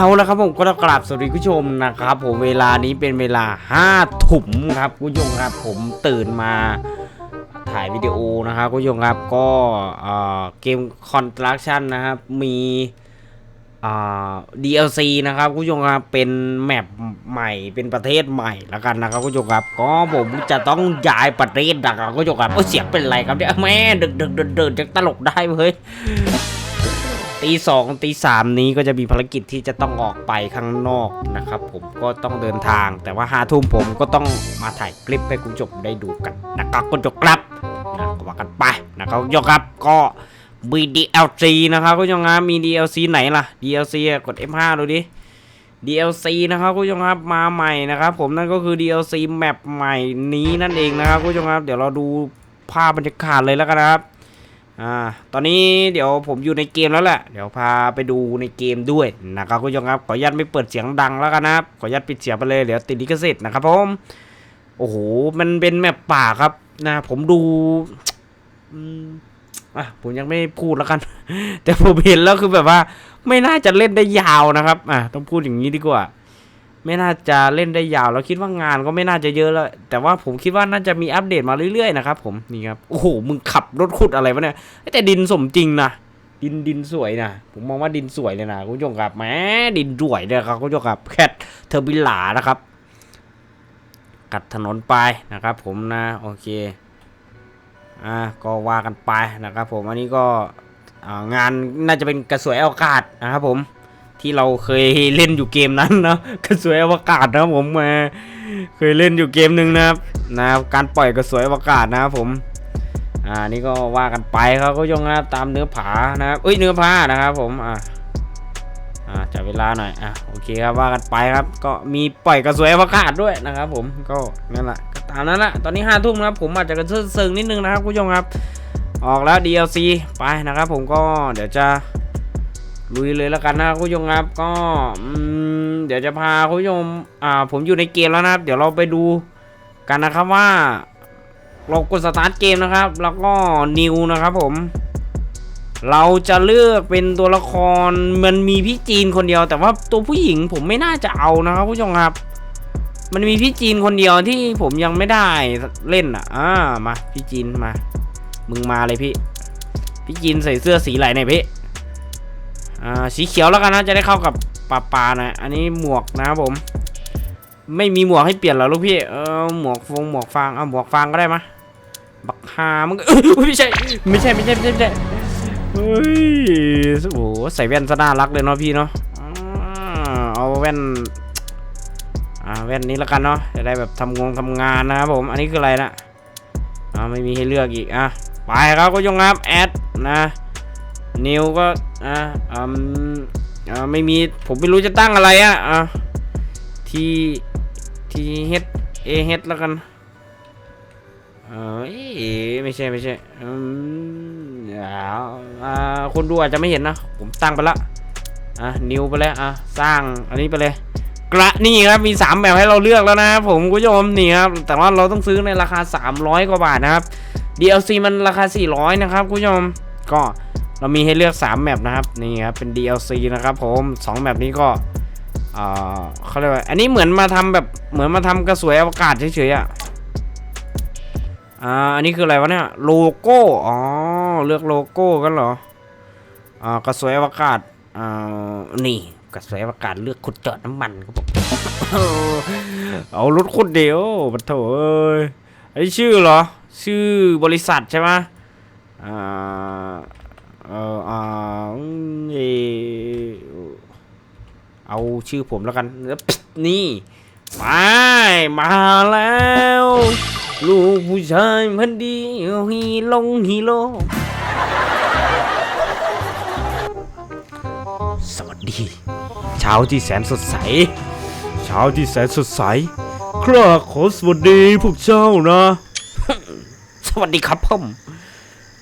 เอาแล้วครับผมก็ต้องกราบสวัสดีคุณผู้ชมนะครับ ผมเวลานี้เป็นเวลาห้าถุ่มครับคุณผู้ชมครับผมตื่นมาถ่ายวิดีโอนะครับคุณผู้ชมครับก็เกมคอนสตรักชั่นนะครับมีอ่า DLC นะครับคุณผู้ชมครับเป็นแมปใหม่เป็นประเทศใหม่แล้วกันนะครับคุณผู้ชมครับก็ผมจะต้องย้ายประเทศนะครับคุณผู้ชมครับโอ้เสียงเป็นไรครับเนี่ยแม่ดึกดึกเดินเดินจะตลกได้เว้ย ตีสองตีสามนี้ก็จะมีภารกิจที่จะต้องออกไปข้างนอกนะครับ ผมก็ต้องเดินทาง แต่ว่าห้าทุ่มผมก็ต้องมาถ่ายคลิปให้คุณผู้ชมได้ดูกันนะครับคุณผู้ชมครับนะก็ว่ากันไปนะครับคุณผู้ชมครับก็มี DLC นะครับคุณผู้ชมครับมี DLC ไหนล่ะ DLC กด F5 ดูดิ DLC นะครับคุณผู้ชมครับมาใหม่นะครับผมนั่นก็คือ DLC แมปใหม่นี้นั่นเองนะครับคุณผู้ชมครับ เดี๋ยวเราดูภาพบรรยากาศเลยแล้วกันนะครับ อ่า ตอนนี้เดี๋ยวผมอยู่ในเกมแล้วแหละ เดี๋ยวพาไปดูในเกมด้วยนะครับคุณผู้ชมครับ ขออนุญาตไม่เปิดเสียงดังแล้วกันนะครับ ขออนุญาตปิดเสียงไปเลย เดี๋ยวติดลิขสิทธิ์นะครับผม โอ้โห มันเป็นแมปป่าครับนะ ผมดูอะผมยังไม่พูดแล้วกัน แต่ผมเห็นแล้วคือแบบว่า ไม่น่าจะเล่นได้ยาวนะครับ อะต้องพูดอย่างนี้ดีกว่า ไม่น่าจะเล่นได้ยาวแล้วคิดว่างานก็ไม่น่าจะเยอะแล้ว แต่ว่าผมคิดว่าน่าจะมีอัปเดตมาเรื่อยๆนะครับผมนี่ครับโอ้โหมึงขับรถขุดอะไรวะเนี่ยแต่ดินสมจริงนะดินดินสวยนะผมมองว่าดินสวยเลยนะคุณผู้ชมครับแหมดินสวยเลยครับคุณผู้ชมครับแคทเทอร์บิลานะครับ กัดถนนไปนะครับ ผมนะโอเคอ่าก็ว่ากันไปนะครับ ผมอันนี้ก็งานน่าจะเป็นกระสวยอากาศนะครับผม ที่เราเคยเล่นอยู่เกมนั้นนะกระสวยอวกาศนะผมมาเคยเล่นอยู่เกมหนึ่งนะครับนะการปล่อยกระสวยอวกาศนะผมอ่านี่ก็ว่ากันไปครับก็ยงนะครับตามเนื้อผานะครับเอ้ยเนื้อผ้านะครับผมอ่าอ่าจับเวลาหน่อยอะโอเคครับว่ากันไปครับ ก็มีปล่อยกระสวยอวกาศด้วยนะครับ ผมก็นั่นแหละตามนั้นแหละตอนนี้ห้าทุ่มนะครับผมอาจจะกระเซิงนิดนึงนะครับคุณผู้ชมครับ ออกแล้ว DLC ไปนะครับ ผมก็เดี๋ยวจะ ลุยเลยแล้วกันนะคุณผู้ชมครับก็เดี๋ยวจะพาคุณผู้ชมอ่าผมอยู่ในเกมแล้วนะครับ เดี๋ยวเราไปดูกันนะครับว่า เรากดสตาร์ทเกมนะครับ แล้วก็นิวนะครับผม เราจะเลือกเป็นตัวละครมันมีพี่จีนคนเดียว แต่ว่าตัวผู้หญิงผมไม่น่าจะเอานะครับผู้ชมครับ มันมีพี่จีนคนเดียวที่ผมยังไม่ได้เล่นอะอ่ามาพี่จีนมา มึงมาเลยพี่ พี่จีนใส่เสื้อสีอะไรเนี่ยพี่ อ่าสีเขียวแล้วกันนะจะได้เข้ากับป่าปาหน่อยอันนี้หมวกนะครับผม ไม่มีหมวกให้เปลี่ยนหรอลูกพี่เออหมวกฟงหมวกฟางเอาหมวกฟางก็ได้มะบักฮามึงไม่ใช่ไม่ใช่ไม่ใช่ไม่ใช่ไม่ใช่เฮ้ยโอ้โหใส่แว่นซะน่ารักเลยเนาะพี่เนาะเอาแว่นอ่าแว่นนี้แล้วกันเนาะจะได้แบบทำงงทำงานนะครับผมอันนี้คืออะไรนะอ่าไม่มีให้เลือกอีกอะไปครับก็ยงครับแอดนะ นิวก็อ่าอืมอ่าไม่มีผมไม่รู้จะตั้งอะไรอะอ่าทีทีเฮดเอเฮดแล้วกันเออไม่ใช่ไม่ใช่อืมอ่าคนดูอาจจะไม่เห็นนะ ผมตั้งไปละอะนิวไปแล้วอะสร้างอันนี้ไปเลยกระนี่ครับมี 3 แบบให้เราเลือกแล้วนะครับผมคุณผู้ชมนี่ครับแต่ว่าเราต้องซื้อในราคา 300 กว่าบาทนะครับ DLC มันราคา 400 นะครับคุณผู้ชมก็ เรามีให้เลือก 3 แมปนะครับนี่ครับเป็น DLC นะครับผม2แมปนี้ก็เขาเรียกว่าอันนี้เหมือนมาทำแบบเหมือนมาทำกระสวยอวกาศเฉยๆอะอ่าอันนี้คืออะไรวะเนี่ยโลโก้อ๋อเลือกโลโก้กันเหรออ่ากระสวยอวกาศอ่านี่กระสวยอวกาศเลือกขุดเจาะน้ำมันครับผมเอารถขุดเดียวปะโถเอ้ยไอ้ชื่อเหรอ ชื่อบริษัทใช่ไหมอ่า เอออ่าอืมเออเอาชื่อผมแล้วกัน นี่มามาแล้ว ลูกผู้ชายพันดีฮีลงฮีโร่สวัสดี เช้าที่แสนสดใส เช้าที่แสนสดใสคราขอสวัสดีพวกเจ้านะ สวัสดีครับผม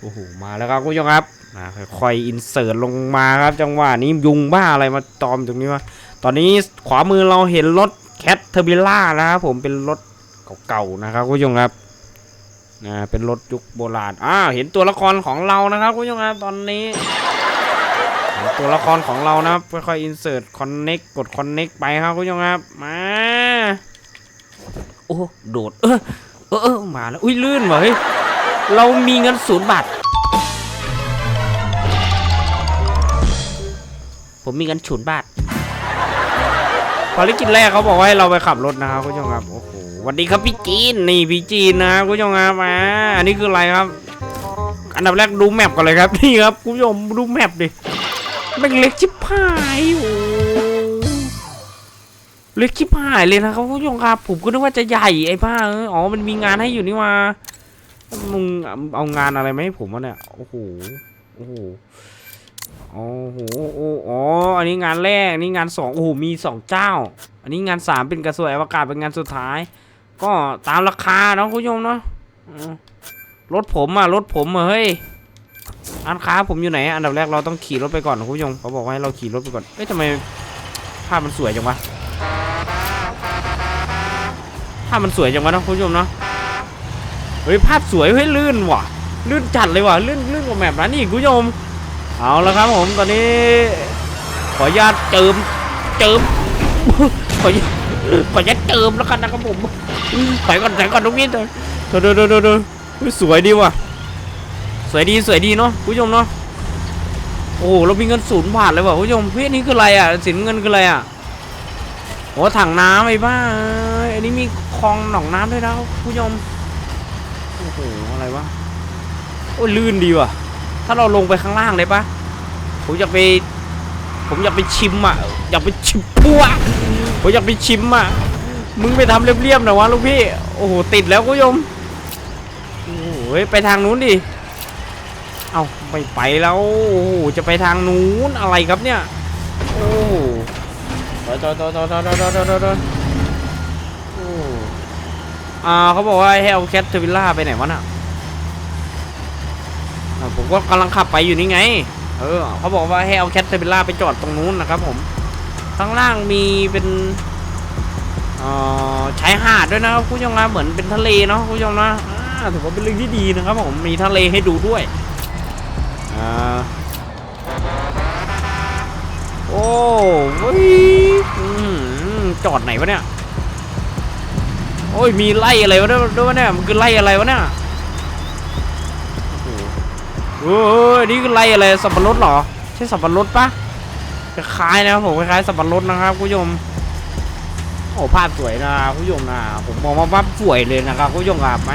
โอ้โห มาแล้วครับคุณผู้ชมครับ มาค่อยๆอินเสิร์ตลงมาครับ จังหวะนี้ยุงบ้าอะไรมาตอมตรงนี้วะตอนนี้ขวามือเราเห็นรถแคทเทอร์บิล่านะครับผมเป็นรถเก่าๆนะครับคุณผู้ชมครับนะเป็นรถยุคโบราณอ้าวเห็นตัวละครของเรานะครับคุณผู้ชมครับตอนนี้ตัวละครของเรานะครับค่อยๆ insert connect กกด connect ไปครับคุณผู้ชมครับมาโอ้โดดเออเออมาแล้วอุ้ยลื่นว่ะเฮ้ยเรามีเงินศูนย์บาท ผมมีเงินศูนบาทภารกิจแรกเขาบอกว่าให้เราไปขับรถนะครับคุณผู้ชมครับโอ้โหวัสดีครับพี่จีนนี่พี่จีนนะคุณผู้ชมครับมาอันนี้คืออะไรครับ อันดับแรกดูแมปก่อนเลยครับนี่ครับคุณผู้ชมดูแมปดิแม่งเล็กชิบหายโอ้เล็กชิบหายเลยนะครับคุณผู้ชมครับผมก็นึกว่าจะใหญ่ไอ้บ้าเอออ๋อมันมีงานให้อยู่นี่มามึงเอางานอะไรมาให้ผมวะเนี่ยโอ้โหโอ้โห โอ้โหโอ้อ๋ออันนี้งานแรกอันนี้งานสองโอ้โหมีสองเจ้า อันนี้งานสามเป็นกระทรวงอวกาศเป็นงานสุดท้าย ก็ตามราคาเนาะคุณผู้ชมเนาะรถผมอะรถผมเฮ้ยร้านค้าผมอยู่ไหนอันดับแรกเราต้องขี่รถไปก่อนคุณผู้ชมเขาบอกว่าให้เราขี่รถไปก่อนเอ้ยทำไมภาพมันสวยจังวะภาพมันสวยจังวะนะคุณผู้ชมเนาะเฮ้ยภาพสวยเฮ้ยลื่นว่ะลื่นจัดเลยว่ะลื่นลื่นกว่าแมปนั้นอีกคุณผู้ชม เอาละครับผมตอนนี้ ขออนุญาตเจิมเจิมขออนุญาตขออนุญาตเจิมแล้วกันนะครับผมไปก่อนไปก่อนตรงนี้เถอะเดี๋ยวเดี๋ยวเดี๋ยวเดี๋ยวเฮ้ยสวยดีว่ะสวยดีสวยดีเนาะคุณผู้ชมเนาะโอ้โหเรามีเงินศูนย์บาทเลยว่ะคุณผู้ชมเฮ้ยอันนี่คืออะไรอะสินเงินคืออะไรอะโอ้ถังน้ำไอ้บ้าเอ้ยอันนี้มีคลองหนองน้ำด้วยนะคุณผู้ชมโอ้โหอะไรวะโอ้ยลื่นดีว่ะ ถ้าเราลงไปข้างล่างเลยปะผมอยากไป ผมอยากไปชิมอะ อยากไปชิมพัวผมอยากไปชิมอะ มึงไปทำเรียบๆหน่อยวะลูกพี่ โอ้โห ติดแล้วคุณมโอ้ยไปทางนู้นดิ เอาไปไปแล้ว โอ้จะไปทางนู้นอะไรครับเนี่ย โอ้โดอโดนโดอโดนโดอโดนอ่าเขาบอกว่าให้เอาแคทเทอร์วิลล่าไปไหนวะน่ะ อผมก็กำลังขับไปอยู่นี่ไง เออเขาบอกว่าให้เอาแคทเทอร์วิลล่าไปจอดตรงนู้นนะครับ ผมข้างล่างมีเป็นออชายหาดด้วยนะครับคุณผู้ชมครับเหมือนเป็นทะเลเนาะคุณผู้ชมนะถือว่าเป็นเรื่องที่ดีนะครับผมมีทะเลให้ดูด้วยอ่าโอ้ว้ยอจอดไหนวะเนี่ยโอ้ยมีไล่อะไรวะด้วยวะเนี่ยมันคือไล่อะไรวะเนี่ย โอ้โหเอ้ยนี่คือไล่อะไรสับปะรดเหรอ ใช่สับปะรดปะคล้ายนะครับผมคล้ายๆสับปะรดนะครับคุณผู้ชมโอ้ภาพสวยนะคุณผู้ชมนะผมมองว่าภาพสวยเลยนะครับคุณผู้ชมครับแหม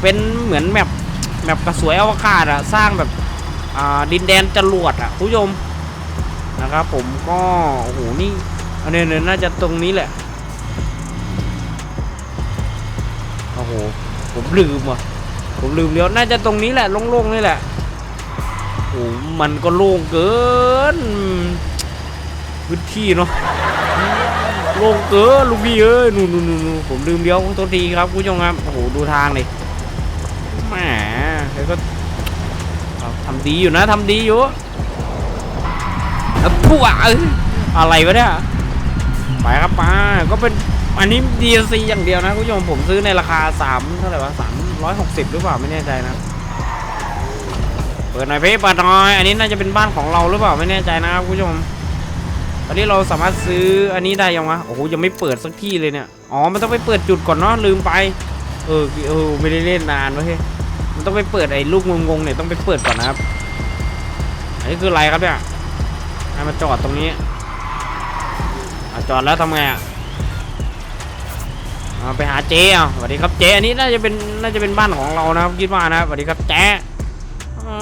เป็นเหมือนแมปแมปกระสวยอวกาศอะสร้างแบบอ่าดินแดนจรวดอะคุณผู้ชมนะครับผมก็โอ้โหนี่อันนี้เนี่ยน่าจะตรงนี้แหละโอ้โหผมลืมว่ะ ผมลืมเลี้ยวน่าจะตรงนี้แหละโล่งๆนี่แหละโอ้มันก็โล่งเกิน พื้นที่เนาะโล่งเกินลูกพี่เอ้ยนู่นนู่นนู่นผมลืมเลี้ยวขอโทษทีครับคุณผู้ชมครับโอ้โหดูทางเลยแหมแล้วก็ทำดีอยู่นะทำดีอยู่อะปุ๊ะเอ้ยอะไรวะเนี่ยไปครับป้าก็เป็นอันนี้ DLC อย่างเดียวนะคุณผู้ชมผมซื้อในราคา3เท่าไหร่วะสา 360หรือเปล่าไม่แน่ใจนะเปิดหน่อยเพ่เปิดหน่อยอันนี้น่าจะเป็นบ้านของเราหรือเปล่าไม่แน่ใจนะครับคุณผู้ชมตอนนี้เราสามารถซื้ออันนี้ได้ยังวะโอ้โหยังไม่เปิดสักที่เลยเนี่ยอ๋อมันต้องไปเปิดจุดก่อนเนาะลืมไปเออเออไม่ได้เล่นนานวะเฮ้ยมันต้องไปเปิดไอ้ลูกงงๆเนี่ยต้องไปเปิดก่อนนะครับอันนี้คืออะไรครับเนี่ยให้มาจอดตรงนี้อจอดแล้วทำไงอะ ไปหาเจ๊อะสวัสดีครับเจ๊อันนี้น่าจะเป็นน่าจะเป็นบ้านของเรานะครับคิดว่านะสวัสดีครับเจ๊โอ้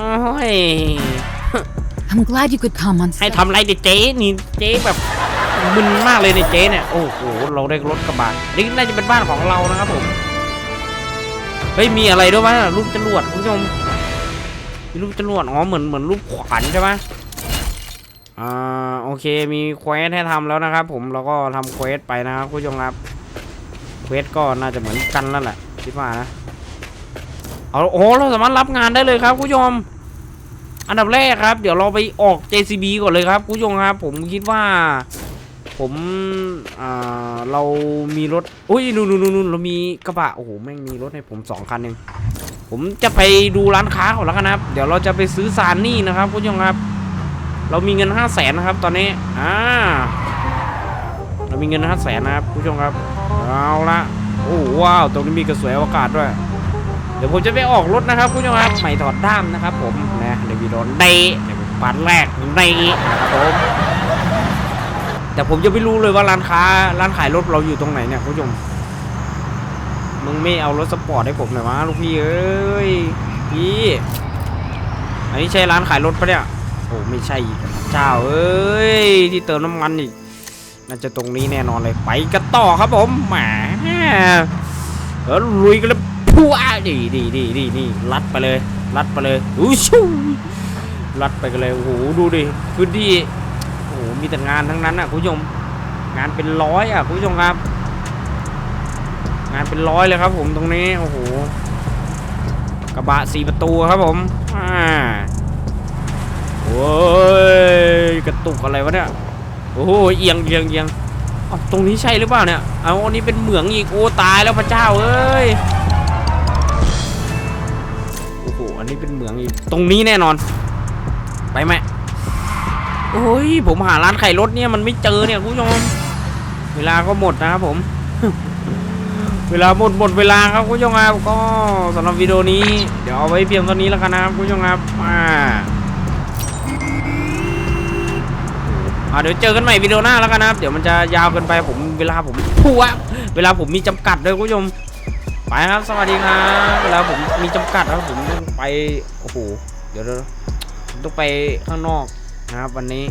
ย I'm glad you could come on ให้ set. ทำอะไรดิเจ๊นี่เจ๊แบบมึนมากเลยในเจ๊เนี่ยโอ้โหเราได้รถกระบะนี่น่าจะเป็นบ้านของเรานะครับผมเฮ้ยมีอะไรด้วยวะรูปจรวดคุณผู้ชมมีรูปจรวดอ๋อเหมือนเหมือนรูปขวานใช่ไหมอ่าโอเคมีเควสให้ทำแล้วนะครับผมเราก็ทำเควสไปนะครับคุณผู้ชมครับ เวสก็น่าจะเหมือนกันแล้วแหละคิดว่านะเอาโอ้เราสามารถรับงานได้เลยครับคุณผู้ชมอันดับแรกครับ เดี๋ยวเราไปออก JCB ก่อนเลยครับคุณผู้ชมครับ ผมคิดว่า ผมอ่าเรามีรถอุ้ยนู่นนู่นนู่นเรามีกระบะโอ้โหแม่งมีรถให้ผมสองคันเองผมจะไปดูร้านค้าก่อนแล้วกันนะครับ เดี๋ยวเราจะไปซื้อซานนี่นะครับคุณผู้ชมครับ เรามีเงินห้าแสนนะครับ ตอนนี้อ่า เรามีเงินห้าแสนนะครับผู้ชมครับเอาละโอ้ว้าวตรงนี้มีกระสวยอวกาศด้วย เดี๋ยวผมจะไปออกรถนะครับผู้ชมครับใหม่ถอดด้ามนะครับ ผมนะในวีดีโอในในปันแรกในนะครับผมแต่ผมจะไม่รู้เลยว่าร้านค้าร้านขายรถเราอยู่ตรงไหนเนี่ยผู้ชมมึงไม่เอารถสปอร์ตให้ผมหน่อยวะลูกพี่เอ้ยพี่อันนี้ใช่ร้านขายรถปะเนี่ยโอ้ไม่ใช่เจ้าเอ้ยที่เติมน้ำมันอีก น่าจะตรงนี้แน่นอนเลยไปกันต่อครับผมแหมเออลุยกันเลยพัวดีดีดีดีนี่ลัดไปเลยลัดไปเลยอู้ชูลัดไปกันเลยโอ้โหดูดิพื้นที่โอ้โหมีแต่งานทั้งนั้นอะคุณผู้ชมงานเป็นร้อยอะคุณผู้ชมครับ งานเป็นร้อยเลยครับ ผมตรงนี้โอ้โหกระบะสี่ประตูครับผมอ่าโอ้ยกระตุกอะไรวะเนี่ย โอ้โหเอียงเอียงเอียงตรงนี้ใช่หรือเปล่าเนี่ย เอาอันนี้เป็นเหมืองอีก โอ้ตายแล้วพระเจ้าเอ้ย โอ้โห อันนี้เป็นเหมืองอีก ตรงนี้แน่นอน ไปไหมโอ้ย ผมหาร้านไข่รถเนี่ยมันไม่เจอเนี่ยคุณผู้ชม เวลาก็หมดนะครับผม เวลาหมดหมดเวลาครับคุณผู้ชมครับ ก็สำหรับวิดีโอนี้ เดี๋ยวเอาไว้เพียงเท่านี้แล้วกันนะครับคุณผู้ชมครับอ่า อ่าเดี๋ยวเจอกันใหม่วิดีโอหน้าแล้วกันนะครับเดี๋ยวมันจะยาวเกินไปผมเวลาผมพัวเวลาผมมีจำกัดด้วยคุณผู้ชมไปครับ สวัสดีครับเวลาผมมีจำกัดครับผมต้องไปโอ้โหเดี๋ยวต้องไปข้างนอกนะครับวันนี้